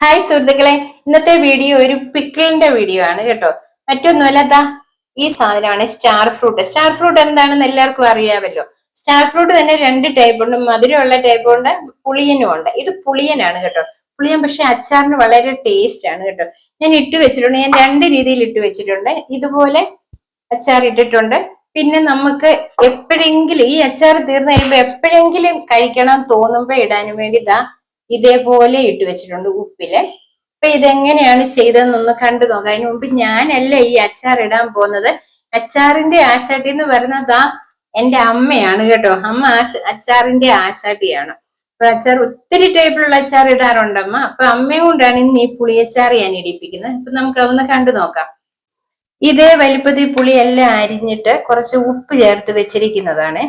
Hi സുഹൃത്തുക്കളെ. ഇന്നത്തെ video ഒരു പിക്കിളിന്റെ വീഡിയോ ആണ് കേട്ടോ. മറ്റൊന്നുമല്ല ദാ ഈ സാധനമാണ് സ്റ്റാർ ഫ്രൂട്ട് സ്റ്റാർ ഫ്രൂട്ട് എന്താണെന്ന് എല്ലാവർക്കും അറിയാമല്ലോ. സ്റ്റാർ ഫ്രൂട്ട് തന്നെ രണ്ട് ടൈപ്പ് ഉണ്ട്. മധുരമുള്ള ടൈപ്പ് ഉണ്ട് പുളിയനും ഉണ്ട്. ഇത് പുളിയനാണ് കേട്ടോ. പുളിയൻ പക്ഷെ അച്ചാറിന് വളരെ ടേസ്റ്റ് ആണ് കേട്ടോ. ഞാൻ ഇട്ട് വെച്ചിട്ടുണ്ട്. ഞാൻ രണ്ട് രീതിയിൽ ഇട്ട് വെച്ചിട്ടുണ്ട്. ഇതുപോലെ അച്ചാർ ഇട്ടിട്ടുണ്ട്. പിന്നെ നമുക്ക് എപ്പോഴെങ്കിലും ഈ അച്ചാർ തീർന്നു കഴിയുമ്പോൾ എപ്പോഴെങ്കിലും കഴിക്കണം തോന്നുമ്പോൾ ഇടാനും വേണ്ടി ഇതാ ഇതേപോലെ ഇട്ട് വെച്ചിട്ടുണ്ട് ഉപ്പിൽ. അപ്പൊ ഇതെങ്ങനെയാണ് ചെയ്തതെന്നൊന്ന് കണ്ടു നോക്കാം. അതിന് മുമ്പ് ഞാനല്ല ഈ അച്ചാർ ഇടാൻ പോകുന്നത്? അച്ചാറിന്റെ ആശാട്ടി എന്ന് പറയുന്നതാ എന്റെ അമ്മയാണ് കേട്ടോ. അമ്മ ആശ അച്ചാറിന്റെ ആശാട്ടിയാണ്. അപ്പൊ അച്ചാർ ഒത്തിരി ടൈപ്പിലുള്ള അച്ചാർ ഇടാറുണ്ട് അമ്മ. അപ്പൊ അമ്മയും കൊണ്ടാണ് ഇന്ന് ഈ പുളിയച്ചാർ ഞാൻ ഇടിപ്പിക്കുന്നത്. അപ്പൊ നമുക്ക് അതൊന്ന് കണ്ടു നോക്കാം. ഇതേ വലിപ്പത്തിൽ പുളി എല്ലാം അരിഞ്ഞിട്ട് കുറച്ച് ഉപ്പ് ചേർത്ത് വെച്ചിരിക്കുന്നതാണ്.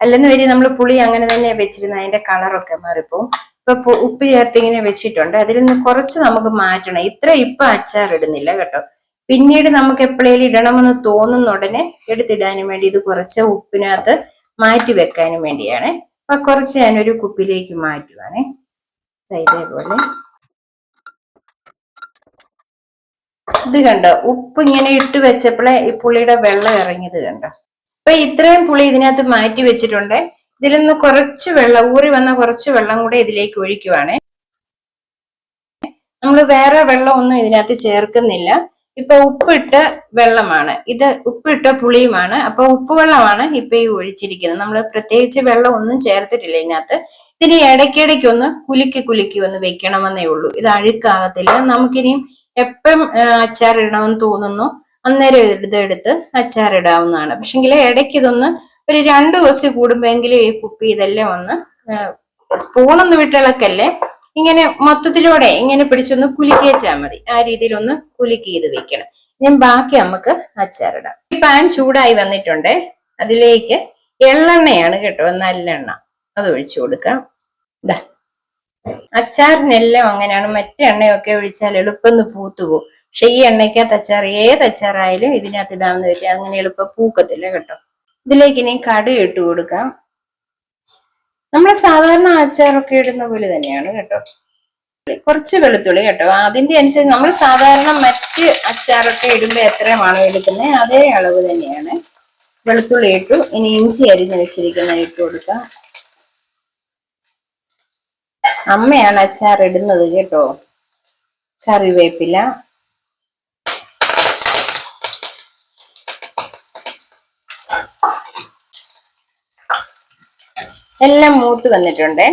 അല്ലെന്ന് വരി നമ്മൾ പുളി അങ്ങനെ തന്നെ വെച്ചിരുന്ന അതിന്റെ കളറൊക്കെ മാറിപ്പോവും. ഇപ്പൊ ഉപ്പ് ചേർത്ത് ഇങ്ങനെ വെച്ചിട്ടുണ്ട്. അതിൽ നിന്ന് കുറച്ച് നമുക്ക് മാറ്റണം. ഇത്ര ഇപ്പൊ അച്ചാർ ഇടുന്നില്ല കേട്ടോ. പിന്നീട് നമുക്ക് എപ്പോഴേലും ഇടണമെന്ന് തോന്നുന്ന ഉടനെ എടുത്തിടാനും വേണ്ടി ഇത് കുറച്ച് ഉപ്പിനകത്ത് മാറ്റി വെക്കാനും വേണ്ടിയാണ്. അപ്പൊ കുറച്ച് ഞാനൊരു കുപ്പിലേക്ക് മാറ്റുവാണേ. ഇതേപോലെ. ഇത് കണ്ടോ? ഉപ്പ് ഇങ്ങനെ ഇട്ട് വെച്ചപ്പോഴേ ഈ പുളിയുടെ വെള്ളം ഇറങ്ങിയത് കണ്ടോ? അപ്പൊ ഇത്രയും പുളി ഇതിനകത്ത് മാറ്റി വെച്ചിട്ടുണ്ട്. ഇതിൽ നിന്ന് കുറച്ച് വെള്ളം ഊറി വന്ന കുറച്ച് വെള്ളം കൂടെ ഇതിലേക്ക് ഒഴിക്കുവാണേ. നമ്മൾ വേറെ വെള്ളം ഒന്നും ഇതിനകത്ത് ചേർക്കുന്നില്ല. ഇപ്പൊ ഉപ്പിട്ട വെള്ളമാണ്. ഇത് ഉപ്പിട്ട പുളിയുമാണ്. അപ്പൊ ഉപ്പ് വെള്ളമാണ് ഇപ്പൊ ഈ ഒഴിച്ചിരിക്കുന്നത്. നമ്മൾ പ്രത്യേകിച്ച് വെള്ളം ഒന്നും ചേർത്തിട്ടില്ല ഇതിനകത്ത്. ഇതിന് ഇടയ്ക്കിടയ്ക്ക് ഒന്ന് കുലുക്കി കുലുക്കി ഒന്ന് വെക്കണമെന്നേ ഉള്ളൂ. ഇത് അഴുക്കാകത്തില്ല. നമുക്കിനിയും എപ്പം അച്ചാർ ഇടണമെന്ന് തോന്നുന്നു. അന്നേരം ഇതെടുത്ത് അച്ചാർ ഇടാവുന്നതാണ്. പക്ഷെങ്കിൽ ഇടയ്ക്ക് ഇതൊന്ന് ഒരു രണ്ടു ദിവസം കൂടുമ്പോഴെങ്കിലും ഈ കുപ്പി ഇതെല്ലാം ഒന്ന് സ്പൂണൊന്ന് വിട്ടിളക്കല്ലേ ഇങ്ങനെ മൊത്തത്തിലൂടെ ഇങ്ങനെ പിടിച്ചൊന്ന് കുലുക്കി വെച്ചാൽ മതി. ആ രീതിയിൽ ഒന്ന് കുലുക്കി ചെയ്ത് വെക്കണം. ഞാൻ ബാക്കി നമുക്ക് അച്ചാറിടാം. ഈ പാൻ ചൂടായി വന്നിട്ടുണ്ട്. അതിലേക്ക് എള്ളെണ്ണയാണ് കേട്ടോ നല്ലെണ്ണ. അത് ഒഴിച്ചു കൊടുക്കാം. ഇതാ അച്ചാറിനെല്ലാം അങ്ങനെയാണ്. മറ്റേ എണ്ണയൊക്കെ ഒഴിച്ചാൽ എളുപ്പം പൂത്തു പോകും. പക്ഷെ ഈ എണ്ണയ്ക്കകത്ത് അച്ചാർ ഏത് അച്ചാറായാലും ഇതിനകത്ത് ഇടാമെന്ന് വെച്ചാൽ അങ്ങനെ എളുപ്പം പൂക്കത്തില്ല കേട്ടോ. ഇതിലേക്ക് ഇനി കടു ഇട്ട് കൊടുക്കാം. നമ്മൾ സാധാരണ അച്ചാറൊക്കെ ഇടുന്ന പോലെ തന്നെയാണ് കേട്ടോ. കുറച്ച് വെളുത്തുള്ളി കേട്ടോ. അതിന്റെ അനുസരിച്ച് നമ്മൾ സാധാരണ മറ്റ് അച്ചാറൊക്കെ ഇടുമ്പോൾ എത്രയാണ് എടുക്കുന്നത് അതേ അളവ് തന്നെയാണ്. വെളുത്തുള്ളി ഇട്ടു. ഇനി ഇഞ്ചി അരിഞ്ഞ് വെച്ചിരിക്കുന്ന ഇട്ട് കൊടുക്കാം. അമ്മയാണ് അച്ചാർ ഇടുന്നത് കേട്ടോ. കറിവേപ്പില. എല്ലാം മൂത്ത് വന്നിട്ടുണ്ട്.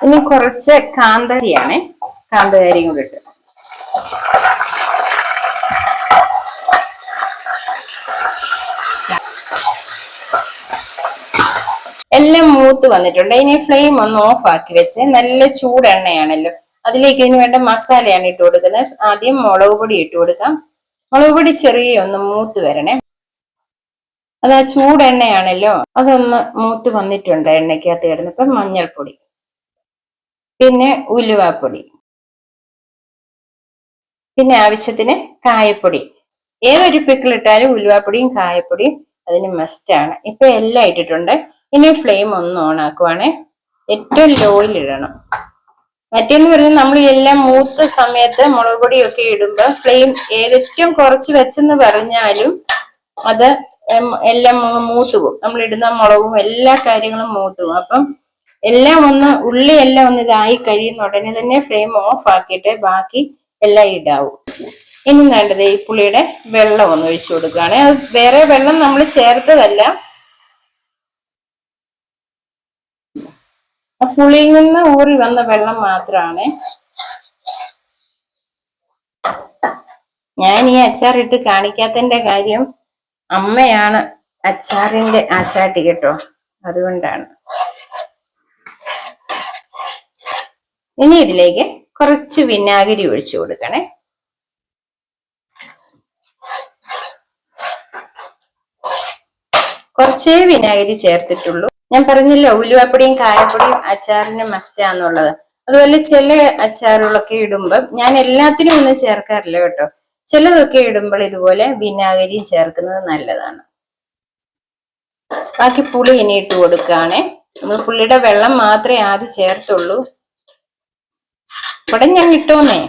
ഇനി കുറച്ച് കാന്തരിയാണ്. കാന്തകാരിയും കൂടി ഇട്ട്. എല്ലാം മൂത്ത് വന്നിട്ടുണ്ട്. ഇനി ഫ്ലെയിം ഒന്ന് ഓഫ് ആക്കി വെച്ച് നല്ല ചൂടെണ്ണയാണല്ലോ അതിലേക്ക് ഇതിന് വേണ്ട മസാലയാണ് ഇട്ട് കൊടുക്കുന്നത്. ആദ്യം മുളക് പൊടി ഇട്ട് കൊടുക്കാം. മുളക് പൊടി ചെറിയ ഒന്ന് മൂത്ത് വരണേ. അത് ആ ചൂടെണ്ണയാണല്ലോ അതൊന്ന് മൂത്ത് വന്നിട്ടുണ്ട് എണ്ണയ്ക്കകത്ത് കിടന്നപ്പോ മഞ്ഞൾപ്പൊടി. പിന്നെ ഉലുവാപ്പൊടി. പിന്നെ ആവശ്യത്തിന് കായപ്പൊടി. ഏതൊരു പിക്കിളിട്ടാലും ഉലുവാപ്പൊടിയും കായപ്പൊടിയും അതിന് മസ്റ്റാണ് ഇപ്പൊ എല്ലാം ഇട്ടിട്ടുണ്ട്. ഇനി ഫ്ലെയിം ഒന്ന് ഓൺ ആക്കുവാണേ. ഏറ്റവും ലോയിൽ ഇടണം. മറ്റേന്ന് പറഞ്ഞാൽ നമ്മൾ എല്ലാം മൂത്ത സമയത്ത് മുളക് പൊടിയൊക്കെ ഇടുമ്പോൾ ഫ്ലെയിം ഏറ്റവും കുറച്ച് വെച്ചെന്ന് പറഞ്ഞാലും അത് എല്ലാം മൂത്ത് പോകും. നമ്മൾ ഇടുന്ന മുളകും എല്ലാ കാര്യങ്ങളും മൂത്ത് പോകും. അപ്പം എല്ലാം ഒന്ന് ഉള്ളി എല്ലാം ഒന്ന് ഇതായി കഴിയുന്ന ഉടനെ തന്നെ ഫ്ലെയിം ഓഫ് ആക്കിയിട്ട് ബാക്കി എല്ലാം ഇടാവും. ഇനി വേണ്ടത് ഈ പുളിയുടെ വെള്ളം ഒന്ന് ഒഴിച്ചു കൊടുക്കുകയാണ്. അത് വേറെ വെള്ളം നമ്മൾ ചേർത്തതല്ല. പുളിയിൽ നിന്ന് ഊറി വന്ന വെള്ളം മാത്രമാണ് ഞാൻ ഈ അച്ചാറിട്ട് കാണിക്കാത്തതിന്റെ കാര്യം അമ്മയാണ് അച്ചാറിന്റെ ആശാട്ടി കേട്ടോ അതുകൊണ്ടാണ്. ഇനി ഇതിലേക്ക് കുറച്ച് വിനാഗിരി ഒഴിച്ചു കൊടുക്കണേ. കുറച്ചേ വിനാഗിരി ചേർത്തിട്ടുള്ളൂ. ഞാൻ പറഞ്ഞില്ലോ ഉലുവാപ്പൊടിയും കായപ്പൊടിയും അച്ചാറിന് മസ്റ്റാന്നുള്ളത് അതുപോലെ ചില അച്ചാറുകളൊക്കെ ഇടുമ്പോൾ ഞാൻ എല്ലാത്തിനും ഒന്നും ചേർക്കാറില്ല കേട്ടോ. ചിലതൊക്കെ ഇടുമ്പോൾ ഇതുപോലെ വിനാഗിരി ചേർക്കുന്നത് നല്ലതാണ്. ബാക്കി പുളി ഇനി ഇട്ട് കൊടുക്കുകയാണെ. നമ്മൾ പുള്ളിയുടെ വെള്ളം മാത്രമേ ആദ്യം ചേർത്തുള്ളൂ. കുടഞ്ഞങ്ങ് ഇട്ടോന്നേ.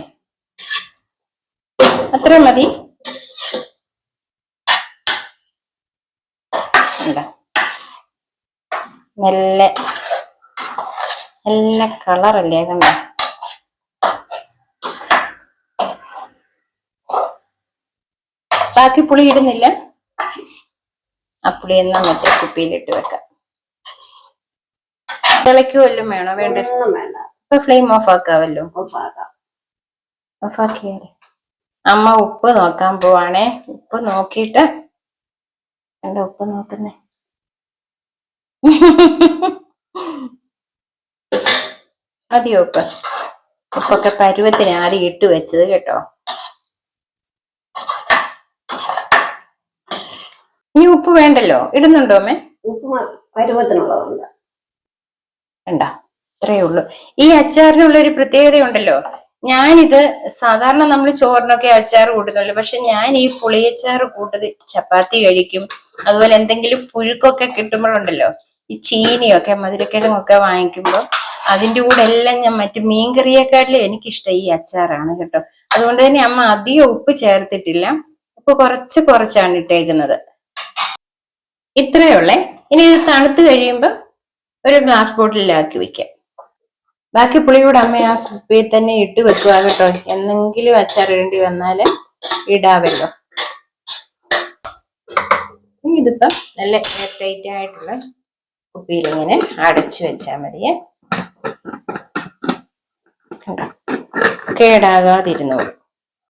അത്ര മതി. മെല്ലെ നല്ല കളറല്ലേ കണ്ടോ ബാക്കി പുളി ഇടുന്നില്ല. ആ പുളി എന്നാ മറ്റേ കുപ്പിയിലിട്ട് വെക്കാം. തിളയ്ക്കുമല്ലോ വേണോ? വേണ്ട. ഇപ്പൊ ഫ്ലെയിം ഓഫ് ആക്കാവല്ലോ. ഓഫ് ആക്കിയാൽ. അമ്മ ഉപ്പ് നോക്കാൻ പോവാണേ. ഉപ്പ് നോക്കിയിട്ട്. എന്റെ ഉപ്പ് നോക്കുന്നേ. മതിയോ ഉപ്പ്? ഉപ്പൊക്കെ പരുവത്തിന് ആദ്യം ഇട്ട് വെച്ചത് കേട്ടോ. ഇനി ഉപ്പ് വേണ്ടല്ലോ? ഇടുന്നുണ്ടോ അമ്മേ? ഉപ്പ് പരുവത്തിനുള്ളതുണ്ട്. വേണ്ട. ഇത്രയേ ഉള്ളൂ. ഈ അച്ചാറിനുള്ള ഒരു പ്രത്യേകത ഉണ്ടല്ലോ ഞാനിത് സാധാരണ നമ്മൾ ചോറിനൊക്കെ അച്ചാർ കൂട്ടുന്നുള്ളൂ പക്ഷെ ഞാൻ ഈ പുളിയച്ചാർ കൂട്ടത് ചപ്പാത്തി കഴിക്കും അതുപോലെ എന്തെങ്കിലും പുഴുക്കൊക്കെ കിട്ടുമ്പോഴുണ്ടല്ലോ ഈ ചീനിയൊക്കെ മധുരക്കിഴങ്ങൊക്കെ വാങ്ങിക്കുമ്പോൾ അതിന്റെ കൂടെ എല്ലാം ഞാൻ മറ്റു മീൻകറിയേക്കാട്ടിലും എനിക്കിഷ്ടം ഈ അച്ചാറാണ് കേട്ടോ. അതുകൊണ്ട് തന്നെ അമ്മ അധികം ഉപ്പ് ചേർത്തിട്ടില്ല. ഉപ്പ് കുറച്ച് കുറച്ചാണ് ഇട്ടേക്കുന്നത്. ഇത്രയേ ഉള്ളേ ഇനി ഇത് തണുത്ത് കഴിയുമ്പോൾ ഒരു ഗ്ലാസ് ബോട്ടിലാക്കി വെക്കാം. ബാക്കി പുളിയുടെ അമ്മ ആ കുപ്പിയിൽ തന്നെ ഇട്ട് വെക്കുക കേട്ടോ. എന്തെങ്കിലും അച്ചാറിടേണ്ടി വന്നാൽ ഇടാവല്ലോ. ഇനി ഇതിപ്പം നല്ല എയർടൈറ്റ് ആയിട്ടുള്ള കുപ്പിയിൽ ഇങ്ങനെ അടച്ചു വെച്ചാൽ മതിയേ. കേടാകാതിരുന്നോളൂ.